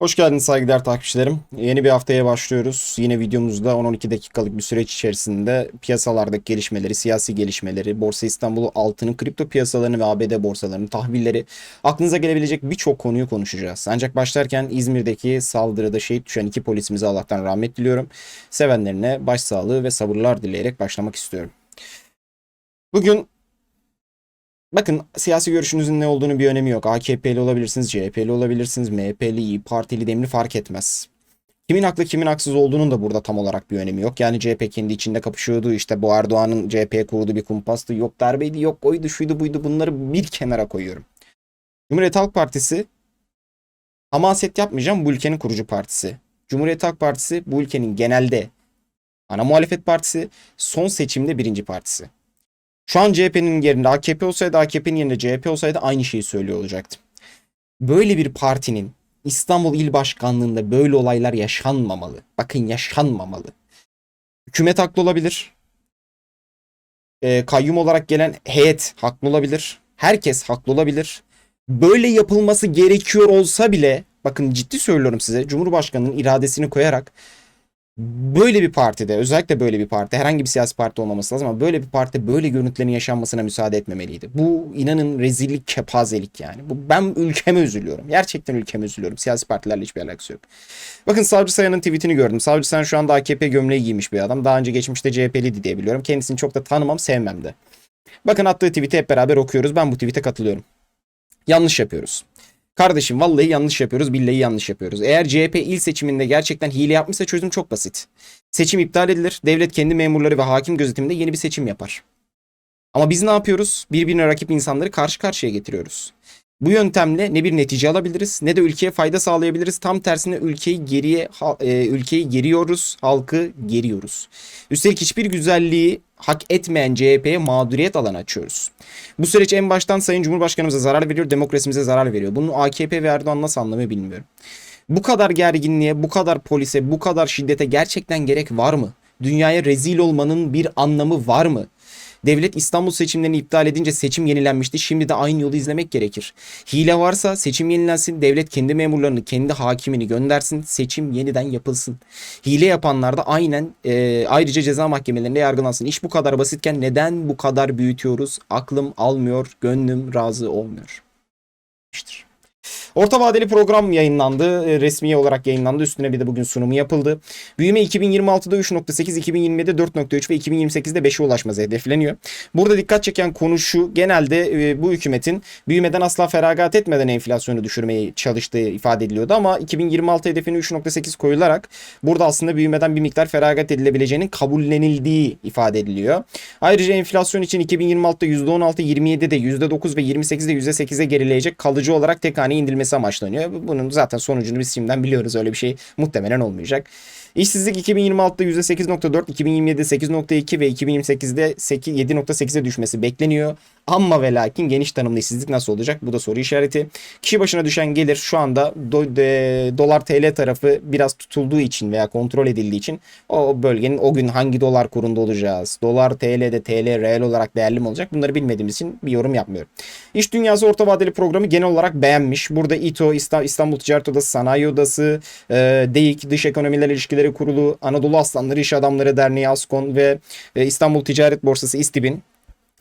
Hoş geldiniz saygıdeğer takipçilerim. Yeni bir haftaya başlıyoruz. Yine videomuzda 10-12 dakikalık bir süreç içerisinde piyasalardaki gelişmeleri, siyasi gelişmeleri, Borsa İstanbul'u altının kripto piyasalarını ve ABD borsalarını, tahvilleri, aklınıza gelebilecek birçok konuyu konuşacağız. Ancak başlarken İzmir'deki saldırıda şehit düşen iki polisimize Allah'tan rahmet diliyorum. Sevenlerine başsağlığı ve sabırlar dileyerek başlamak istiyorum. Bugün Bakın siyasi görüşünüzün ne olduğunu bir önemi yok. AKP'li olabilirsiniz, CHP'li olabilirsiniz, MHP'li, İyi Partili, Demli fark etmez. Kimin haklı kimin haksız olduğunun da burada tam olarak bir önemi yok. Yani CHP kendi içinde kapışıyordu. İşte bu Erdoğan'ın CHP'ye kurduğu bir kumpastı. Yok darbeydi, yok oydu, şuydu, buydu. Bunları bir kenara koyuyorum. Cumhuriyet Halk Partisi hamaset yapmayacağım bu ülkenin kurucu partisi. Cumhuriyet Halk Partisi bu ülkenin genelde ana muhalefet partisi, son seçimde birinci partisi. Şu an CHP'nin yerinde AKP olsaydı AKP'nin yerinde CHP olsaydı aynı şeyi söylüyor olacaktım. Böyle bir partinin İstanbul İl Başkanlığı'nda böyle olaylar yaşanmamalı. Bakın yaşanmamalı. Hükümet haklı olabilir. Ee, kayyum olarak gelen heyet haklı olabilir. Herkes haklı olabilir. Böyle yapılması gerekiyor olsa bile bakın ciddi söylüyorum size Cumhurbaşkanı'nın iradesini koyarak böyle bir partide özellikle böyle bir parti herhangi bir siyasi parti olmaması lazım ama böyle bir partide böyle görüntülerin yaşanmasına müsaade etmemeliydi. Bu inanın rezillik kepazelik yani. Bu, ben ülkeme üzülüyorum. Gerçekten ülkeme üzülüyorum. Siyasi partilerle hiçbir alakası yok. Bakın Savcı Sayan'ın tweetini gördüm. Savcı Sayan şu anda AKP gömleği giymiş bir adam. Daha önce geçmişte CHP'liydi diye biliyorum. Kendisini çok da tanımam sevmem de. Bakın attığı tweet'i hep beraber okuyoruz. Ben bu tweet'e katılıyorum. Yanlış yapıyoruz. Kardeşim vallahi yanlış yapıyoruz, billahi yanlış yapıyoruz. Eğer CHP il seçiminde gerçekten hile yapmışsa çözüm çok basit. Seçim iptal edilir, devlet kendi memurları ve hakim gözetiminde yeni bir seçim yapar. Ama biz ne yapıyoruz? Birbirine rakip insanları karşı karşıya getiriyoruz. Bu yöntemle ne bir netice alabiliriz ne de ülkeye fayda sağlayabiliriz. Tam tersine ülkeyi geriye e, ülkeyi geriyoruz, halkı geriyoruz. Üstelik hiçbir güzelliği hak etmeyen CHP'ye mağduriyet alanı açıyoruz. Bu süreç en baştan Sayın Cumhurbaşkanımıza zarar veriyor, demokrasimize zarar veriyor. Bunu AKP ve Erdoğan nasıl anlamıyor bilmiyorum. Bu kadar gerginliğe, bu kadar polise, bu kadar şiddete gerçekten gerek var mı? Dünyaya rezil olmanın bir anlamı var mı? Devlet İstanbul seçimlerini iptal edince seçim yenilenmişti. Şimdi de aynı yolu izlemek gerekir. Hile varsa seçim yenilensin. Devlet kendi memurlarını, kendi hakimini göndersin. Seçim yeniden yapılsın. Hile yapanlar da aynen e, ayrıca ceza mahkemelerinde yargılansın. İş bu kadar basitken neden bu kadar büyütüyoruz? Aklım almıyor, gönlüm razı olmuyor. Orta vadeli program yayınlandı. E, resmi olarak yayınlandı. Üstüne bir de bugün sunumu yapıldı. Büyüme 2026'da 3.8, 2027'de 4.3 ve 2028'de 5'e ulaşması hedefleniyor. Burada dikkat çeken konu şu. Genelde e, bu hükümetin büyümeden asla feragat etmeden enflasyonu düşürmeye çalıştığı ifade ediliyordu. Ama 2026 hedefini 3.8 koyularak burada aslında büyümeden bir miktar feragat edilebileceğinin kabullenildiği ifade ediliyor. Ayrıca enflasyon için 2026'da %16, 27'de %9 ve 28'de %8'e gerileyecek kalıcı olarak tek hane indirilmesi amaçlanıyor. Bunun zaten sonucunu biz şimdiden biliyoruz. Öyle bir şey muhtemelen olmayacak. İşsizlik 2026'da %8.4, 2027'de 8.2 ve 2028'de 7.8'e düşmesi bekleniyor. Ama ve lakin geniş tanımlı işsizlik nasıl olacak? Bu da soru işareti. Kişi başına düşen gelir şu anda do, de, dolar TL tarafı biraz tutulduğu için veya kontrol edildiği için o bölgenin o gün hangi dolar kurunda olacağız? Dolar TL'de TL reel olarak değerli mi olacak? Bunları bilmediğimiz için bir yorum yapmıyorum. İş Dünyası Orta Vadeli Programı genel olarak beğenmiş. Burada İTO, İstanbul Ticaret Odası, Sanayi Odası, e, DEİK, Dış Ekonomiler İlişkileri Kurulu, Anadolu Aslanları İş Adamları Derneği ASKON ve e, İstanbul Ticaret Borsası İSTİB'in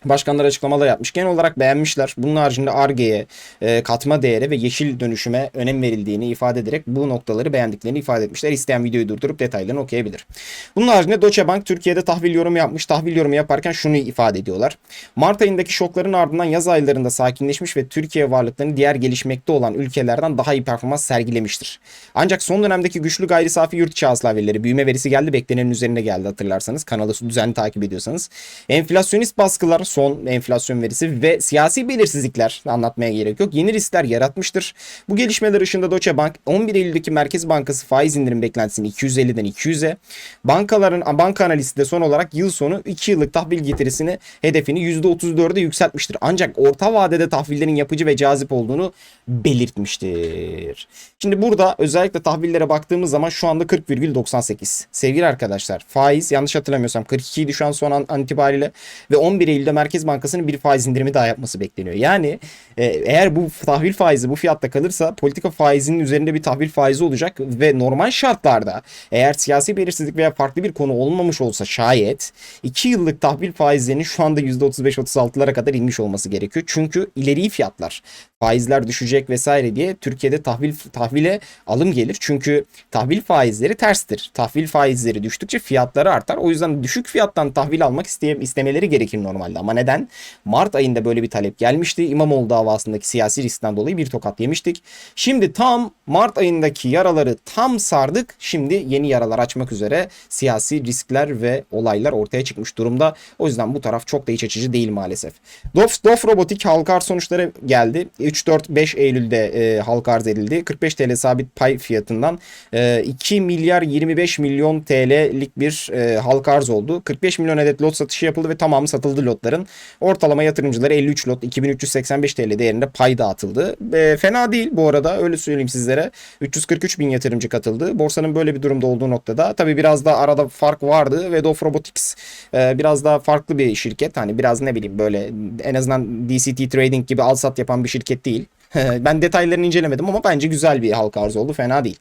Başkanlar açıklamalar yapmış. Genel olarak beğenmişler. Bunun haricinde ARGE'ye, e, katma değere ve yeşil dönüşüme önem verildiğini ifade ederek bu noktaları beğendiklerini ifade etmişler. İsteyen videoyu durdurup detaylarını okuyabilir. Bunun haricinde Deutsche Bank Türkiye'de tahvil yorumu yapmış. Tahvil yorumu yaparken şunu ifade ediyorlar. Mart ayındaki şokların ardından yaz aylarında sakinleşmiş ve Türkiye varlıklarını diğer gelişmekte olan ülkelerden daha iyi performans sergilemiştir. Ancak son dönemdeki güçlü gayri safi yurt içi hasıla verileri, büyüme verisi geldi beklenenin üzerine geldi hatırlarsanız. Kanalı düzenli takip ediyorsanız. Enflasyonist baskılar son enflasyon verisi ve siyasi belirsizlikler anlatmaya gerek yok. Yeni riskler yaratmıştır. Bu gelişmeler ışığında Deutsche Bank 11 Eylül'deki Merkez Bankası faiz indirim beklentisini 250'den 200'e, bankaların banka analisti de son olarak yıl sonu 2 yıllık tahvil getirisini hedefini %34'e yükseltmiştir. Ancak orta vadede tahvillerin yapıcı ve cazip olduğunu belirtmiştir. Şimdi burada özellikle tahvillere baktığımız zaman şu anda 40,98. Sevgili arkadaşlar faiz yanlış hatırlamıyorsam 42'ydi şu an son an itibariyle ve 11 Eylül'de Merkez Bankası'nın bir faiz indirimi daha yapması bekleniyor. Yani e, eğer bu tahvil faizi bu fiyatta kalırsa politika faizinin üzerinde bir tahvil faizi olacak ve normal şartlarda eğer siyasi belirsizlik veya farklı bir konu olmamış olsa şayet 2 yıllık tahvil faizlerinin şu anda %35-36'lara kadar inmiş olması gerekiyor. Çünkü ileri fiyatlar faizler düşecek vesaire diye Türkiye'de tahvil tahvile alım gelir. Çünkü tahvil faizleri terstir. Tahvil faizleri düştükçe fiyatları artar. O yüzden düşük fiyattan tahvil almak isteye, istemeleri gerekir normalde. Ama neden? Mart ayında böyle bir talep gelmişti. İmamoğlu davasındaki siyasi riskten dolayı bir tokat yemiştik. Şimdi tam Mart ayındaki yaraları tam sardık. Şimdi yeni yaralar açmak üzere siyasi riskler ve olaylar ortaya çıkmış durumda. O yüzden bu taraf çok da iç açıcı değil maalesef. Dof, Dof Robotik halka arz sonuçları geldi. 3-4-5 Eylül'de e, halka arz edildi. 45 TL sabit pay fiyatından e, 2 milyar 25 milyon TL'lik bir e, halka arz oldu. 45 milyon adet lot satışı yapıldı ve tamamı satıldı lotların. Ortalama yatırımcılara 53 lot 2385 TL değerinde pay dağıtıldı. E, fena değil bu arada öyle söyleyeyim sizlere. 343 bin yatırımcı katıldı. Borsanın böyle bir durumda olduğu noktada tabi biraz da arada fark vardı ve Dof Robotics e, biraz daha farklı bir şirket. Hani biraz ne bileyim böyle en azından DCT Trading gibi al sat yapan bir şirket değil. ben detaylarını incelemedim ama bence güzel bir halka arz oldu. Fena değil.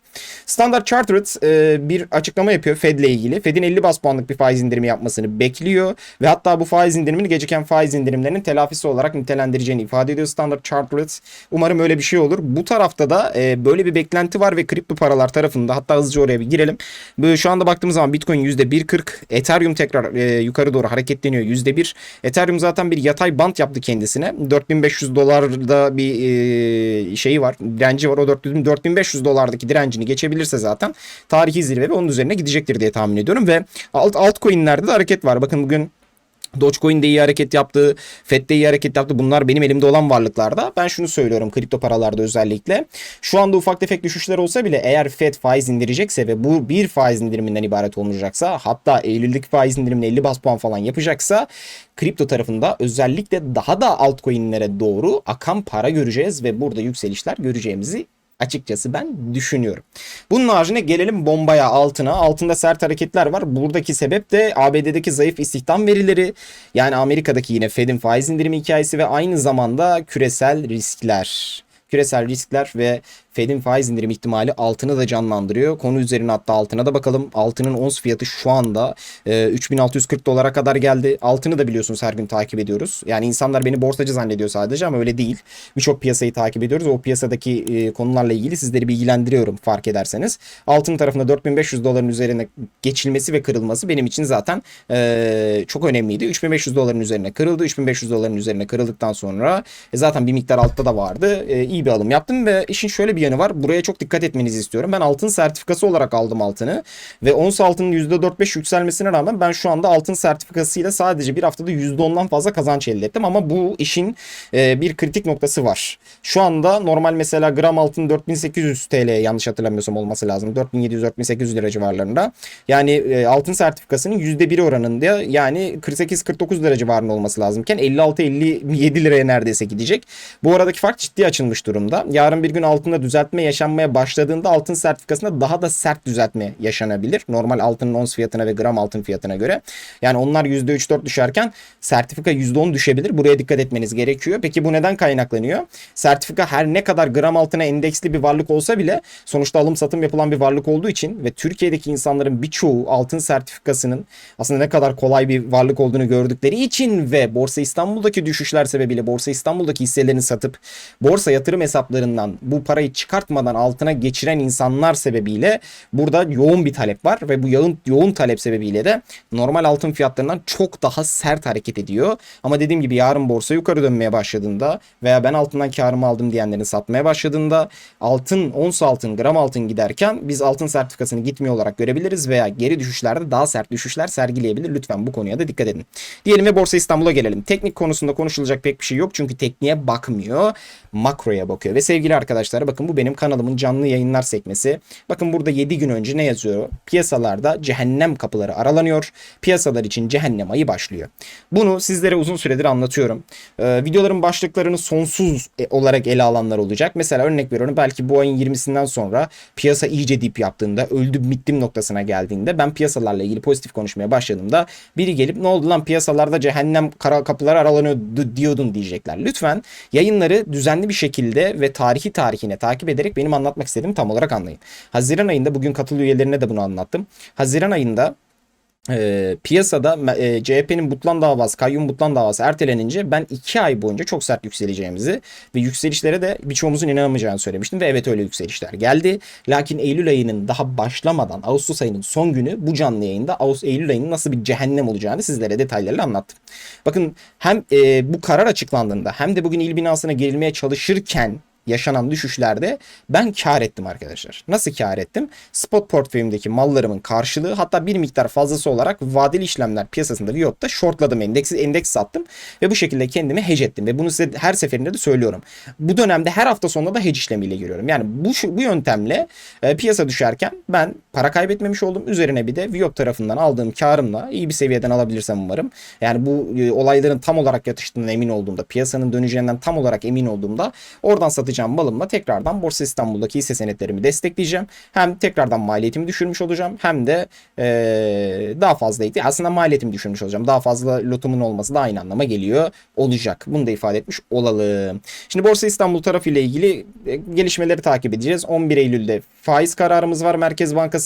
Standard Chartered e, bir açıklama yapıyor Fed ile ilgili. Fed'in 50 bas puanlık bir faiz indirimi yapmasını bekliyor ve hatta bu faiz indirimini geciken faiz indirimlerinin telafisi olarak nitelendireceğini ifade ediyor Standard Chartered. Umarım öyle bir şey olur. Bu tarafta da e, böyle bir beklenti var ve kripto paralar tarafında hatta hızlıca oraya bir girelim. Böyle şu anda baktığımız zaman Bitcoin %1.40, Ethereum tekrar e, yukarı doğru hareketleniyor %1. Ethereum zaten bir yatay bant yaptı kendisine. 4500 dolarda bir e, şeyi var, direnci var. O 400, 4500 dolardaki direncini geçebilirse zaten tarihi zirve ve onun üzerine gidecektir diye tahmin ediyorum ve alt altcoin'lerde de hareket var. Bakın bugün Dogecoin de iyi hareket yaptı. Fed de iyi hareket yaptı. Bunlar benim elimde olan varlıklarda. Ben şunu söylüyorum kripto paralarda özellikle. Şu anda ufak tefek düşüşler olsa bile eğer Fed faiz indirecekse ve bu bir faiz indiriminden ibaret olmayacaksa hatta Eylül'deki faiz indirimini 50 bas puan falan yapacaksa kripto tarafında özellikle daha da altcoin'lere doğru akan para göreceğiz ve burada yükselişler göreceğimizi açıkçası ben düşünüyorum. Bunun haricinde gelelim bombaya altına. Altında sert hareketler var. Buradaki sebep de ABD'deki zayıf istihdam verileri. Yani Amerika'daki yine Fed'in faiz indirimi hikayesi ve aynı zamanda küresel riskler. Küresel riskler ve Fed'in faiz indirim ihtimali altını da canlandırıyor. Konu üzerine hatta altına da bakalım. Altının ons fiyatı şu anda e, 3640 dolara kadar geldi. Altını da biliyorsunuz her gün takip ediyoruz. Yani insanlar beni borsacı zannediyor sadece ama öyle değil. Birçok piyasayı takip ediyoruz. O piyasadaki e, konularla ilgili sizleri bilgilendiriyorum fark ederseniz. Altın tarafında 4500 doların üzerine geçilmesi ve kırılması benim için zaten e, çok önemliydi. 3500 doların üzerine kırıldı. 3500 doların üzerine kırıldıktan sonra e, zaten bir miktar altta da vardı. E, iyi bir alım yaptım ve işin şöyle bir yanı var. Buraya çok dikkat etmenizi istiyorum. Ben altın sertifikası olarak aldım altını. Ve ons altının %4-5 yükselmesine rağmen ben şu anda altın sertifikasıyla sadece bir haftada %10'dan fazla kazanç elde ettim. Ama bu işin e, bir kritik noktası var. Şu anda normal mesela gram altın 4800 TL yanlış hatırlamıyorsam olması lazım. 4700-4800 lira civarlarında. Yani e, altın sertifikasının %1 oranında yani 48-49 lira civarında olması lazımken 56-57 liraya neredeyse gidecek. Bu aradaki fark ciddi açılmış durumda. Yarın bir gün altında düzeltme yaşanmaya başladığında altın sertifikasında daha da sert düzeltme yaşanabilir. Normal altının ons fiyatına ve gram altın fiyatına göre. Yani onlar %3-4 düşerken sertifika %10 düşebilir. Buraya dikkat etmeniz gerekiyor. Peki bu neden kaynaklanıyor? Sertifika her ne kadar gram altına endeksli bir varlık olsa bile sonuçta alım satım yapılan bir varlık olduğu için ve Türkiye'deki insanların birçoğu altın sertifikasının aslında ne kadar kolay bir varlık olduğunu gördükleri için ve Borsa İstanbul'daki düşüşler sebebiyle Borsa İstanbul'daki hisselerini satıp borsa yatırım hesaplarından bu parayı çıkartmadan altına geçiren insanlar sebebiyle burada yoğun bir talep var ve bu yoğun, yoğun talep sebebiyle de normal altın fiyatlarından çok daha sert hareket ediyor. Ama dediğim gibi yarın borsa yukarı dönmeye başladığında veya ben altından karımı aldım diyenlerin satmaya başladığında altın, ons altın, gram altın giderken biz altın sertifikasını gitmiyor olarak görebiliriz veya geri düşüşlerde daha sert düşüşler sergileyebilir. Lütfen bu konuya da dikkat edin. Diyelim ve Borsa İstanbul'a gelelim. Teknik konusunda konuşulacak pek bir şey yok çünkü tekniğe bakmıyor. Makroya bakıyor. Ve sevgili arkadaşlar bakın bu benim kanalımın canlı yayınlar sekmesi. Bakın burada 7 gün önce ne yazıyor? Piyasalarda cehennem kapıları aralanıyor. Piyasalar için cehennem ayı başlıyor. Bunu sizlere uzun süredir anlatıyorum. Ee, videoların başlıklarını sonsuz e- olarak ele alanlar olacak. Mesela örnek veriyorum belki bu ayın 20'sinden sonra piyasa iyice dip yaptığında öldüm bittim noktasına geldiğinde ben piyasalarla ilgili pozitif konuşmaya başladığımda biri gelip ne oldu lan piyasalarda cehennem kara kapıları aralanıyor diyordun diyecekler. Lütfen yayınları düzenli bir şekilde ve tarihi tarihine takip ederek benim anlatmak istediğimi tam olarak anlayın. Haziran ayında bugün katıl üyelerine de bunu anlattım. Haziran ayında e, piyasada e, CHP'nin Butlan davası, Kayyum Butlan davası ertelenince ben 2 ay boyunca çok sert yükseleceğimizi ve yükselişlere de birçoğumuzun inanamayacağını söylemiştim ve evet öyle yükselişler geldi. Lakin Eylül ayının daha başlamadan Ağustos ayının son günü bu canlı yayında Ağustos Eylül ayının nasıl bir cehennem olacağını sizlere detaylarıyla anlattım. Bakın hem e, bu karar açıklandığında hem de bugün il binasına girilmeye çalışırken yaşanan düşüşlerde ben kar ettim arkadaşlar. Nasıl kar ettim? Spot portföyümdeki mallarımın karşılığı hatta bir miktar fazlası olarak vadeli işlemler piyasasında Viyot'ta shortladım endeksi, endeks sattım ve bu şekilde kendimi hedge ettim ve bunu size her seferinde de söylüyorum. Bu dönemde her hafta sonunda da hedge işlemiyle giriyorum. Yani bu bu yöntemle e, piyasa düşerken ben para kaybetmemiş oldum. Üzerine bir de Viyot tarafından aldığım karımla iyi bir seviyeden alabilirsem umarım. Yani bu e, olayların tam olarak yatıştığından emin olduğumda, piyasanın döneceğinden tam olarak emin olduğumda oradan satacağım malımla tekrardan Borsa İstanbul'daki hisse senetlerimi destekleyeceğim. Hem tekrardan maliyetimi düşürmüş olacağım hem de e, daha fazla aslında maliyetimi düşürmüş olacağım. Daha fazla lotumun olması da aynı anlama geliyor olacak. Bunu da ifade etmiş olalım. Şimdi Borsa İstanbul tarafı ile ilgili e, gelişmeleri takip edeceğiz. 11 Eylül'de faiz kararımız var Merkez Bankası.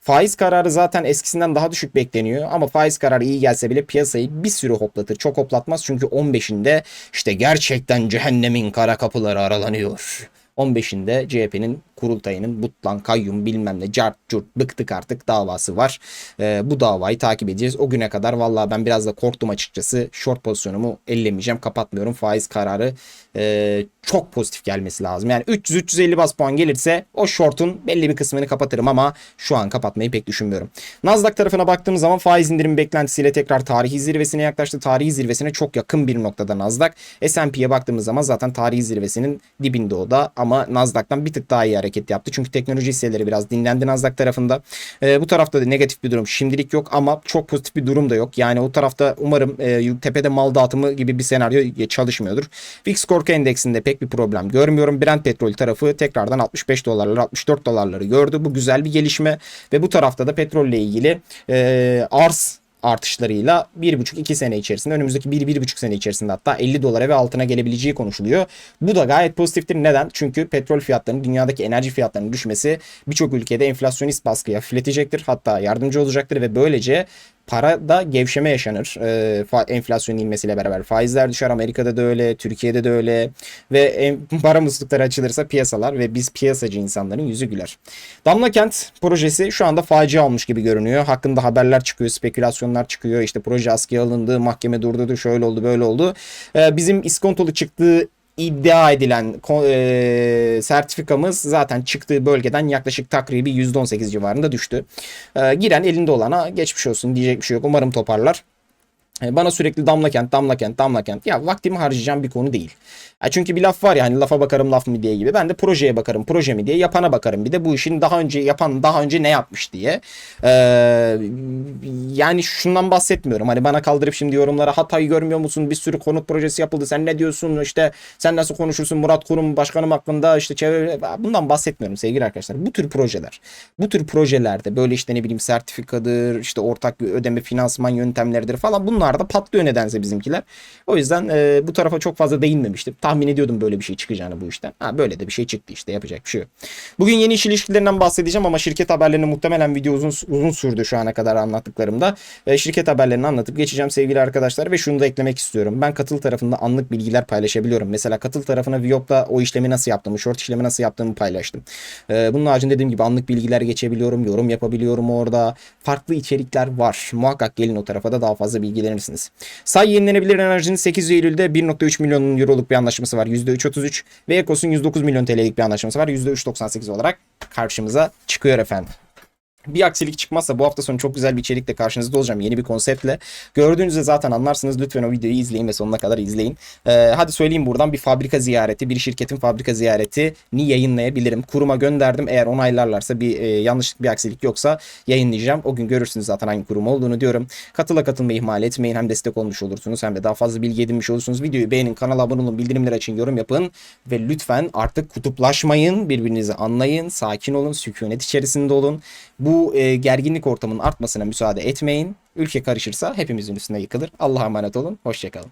Faiz kararı zaten eskisinden daha düşük bekleniyor ama faiz kararı iyi gelse bile piyasayı bir sürü hoplatır. Çok hoplatmaz çünkü 15'inde işte gerçekten cehennemin kara kapıları aralanıyor. 15'inde CHP'nin kurultayının butlan, kayyum bilmem ne cart curt bıktık artık davası var. Ee, bu davayı takip edeceğiz. O güne kadar vallahi ben biraz da korktum açıkçası. Short pozisyonumu ellemeyeceğim. Kapatmıyorum. Faiz kararı e, çok pozitif gelmesi lazım. Yani 300-350 bas puan gelirse o short'un belli bir kısmını kapatırım ama şu an kapatmayı pek düşünmüyorum. Nasdaq tarafına baktığımız zaman faiz indirim beklentisiyle tekrar tarihi zirvesine yaklaştı. Tarihi zirvesine çok yakın bir noktada Nasdaq. S&P'ye baktığımız zaman zaten tarihi zirvesinin dibinde o da ama Nasdaq'tan bir tık daha iyi hareket yaptı. Çünkü teknoloji hisseleri biraz dinlendi Nasdaq tarafında. Ee, bu tarafta da negatif bir durum şimdilik yok ama çok pozitif bir durum da yok. Yani o tarafta umarım e, tepede mal dağıtımı gibi bir senaryo çalışmıyordur. VIX Korku Endeksinde pek bir problem görmüyorum. Brent petrol tarafı tekrardan 65 dolarları 64 dolarları gördü. Bu güzel bir gelişme ve bu tarafta da petrolle ilgili e, arz artışlarıyla 1,5-2 sene içerisinde önümüzdeki 1-1,5 sene içerisinde hatta 50 dolara ve altına gelebileceği konuşuluyor. Bu da gayet pozitiftir. Neden? Çünkü petrol fiyatlarının dünyadaki enerji fiyatlarının düşmesi birçok ülkede enflasyonist baskıyı hafifletecektir. Hatta yardımcı olacaktır ve böylece para da gevşeme yaşanır. Fa- enflasyonun inmesiyle beraber faizler düşer. Amerika'da da öyle, Türkiye'de de öyle ve en, para muslukları açılırsa piyasalar ve biz piyasacı insanların yüzü güler. Damla Kent projesi şu anda facia olmuş gibi görünüyor. Hakkında haberler çıkıyor, spekülasyonlar çıkıyor. İşte proje askıya alındı, mahkeme durdurdu, şöyle oldu, böyle oldu. Ee, bizim iskontolu çıktığı iddia edilen e, sertifikamız zaten çıktığı bölgeden yaklaşık takribi %18 civarında düştü. E, giren elinde olana geçmiş olsun diyecek bir şey yok. Umarım toparlar. E, Bana sürekli damla kent, damla kent, damla kent. Ya vaktimi harcayacağım bir konu değil. Ya çünkü bir laf var ya hani lafa bakarım laf mı diye gibi. Ben de projeye bakarım, proje mi diye. Yapana bakarım. Bir de bu işin daha önce yapan daha önce ne yapmış diye. Ee, yani şundan bahsetmiyorum. Hani bana kaldırıp şimdi yorumlara Hatay görmüyor musun? Bir sürü konut projesi yapıldı. Sen ne diyorsun? İşte sen nasıl konuşursun Murat Kurum başkanım hakkında işte çevre bundan bahsetmiyorum sevgili arkadaşlar. Bu tür projeler. Bu tür projelerde böyle işte ne bileyim sertifikadır, işte ortak ödeme finansman yöntemleridir falan bunlar da patlıyor nedense bizimkiler. O yüzden e, bu tarafa çok fazla değinmemiştim. Tahmin ediyordum böyle bir şey çıkacağını bu işten. Ha böyle de bir şey çıktı işte yapacak bir şey yok. Bugün yeni iş ilişkilerinden bahsedeceğim ama şirket haberlerini muhtemelen video uzun uzun sürdü şu ana kadar anlattıklarımda. E, şirket haberlerini anlatıp geçeceğim sevgili arkadaşlar ve şunu da eklemek istiyorum. Ben katıl tarafında anlık bilgiler paylaşabiliyorum. Mesela katıl tarafına Viyop'ta o işlemi nasıl yaptığımı, short işlemi nasıl yaptığımı paylaştım. E, bunun haricinde dediğim gibi anlık bilgiler geçebiliyorum, yorum yapabiliyorum orada. Farklı içerikler var. Muhakkak gelin o tarafa da daha fazla bilgilenirsiniz. Say yenilenebilir enerjinin 8 Eylül'de 1.3 milyon euroluk bir anlaşması var. %3.33 ve Ekos'un 109 milyon TL'lik bir anlaşması var. %3.98 olarak karşımıza çıkıyor efendim. Bir aksilik çıkmazsa bu hafta sonu çok güzel bir içerikle karşınızda olacağım. Yeni bir konseptle. Gördüğünüzde zaten anlarsınız. Lütfen o videoyu izleyin ve sonuna kadar izleyin. Ee, hadi söyleyeyim buradan bir fabrika ziyareti, bir şirketin fabrika ziyaretini yayınlayabilirim. Kuruma gönderdim. Eğer onaylarlarsa bir e, yanlışlık bir aksilik yoksa yayınlayacağım. O gün görürsünüz zaten hangi kurum olduğunu diyorum. Katıla katılmayı ihmal etmeyin. Hem destek olmuş olursunuz hem de daha fazla bilgi edinmiş olursunuz. Videoyu beğenin, kanala abone olun, bildirimler açın, yorum yapın ve lütfen artık kutuplaşmayın. Birbirinizi anlayın, sakin olun, sükunet içerisinde olun. Bu e, gerginlik ortamının artmasına müsaade etmeyin. Ülke karışırsa hepimizin üstüne yıkılır. Allah'a emanet olun. Hoşçakalın.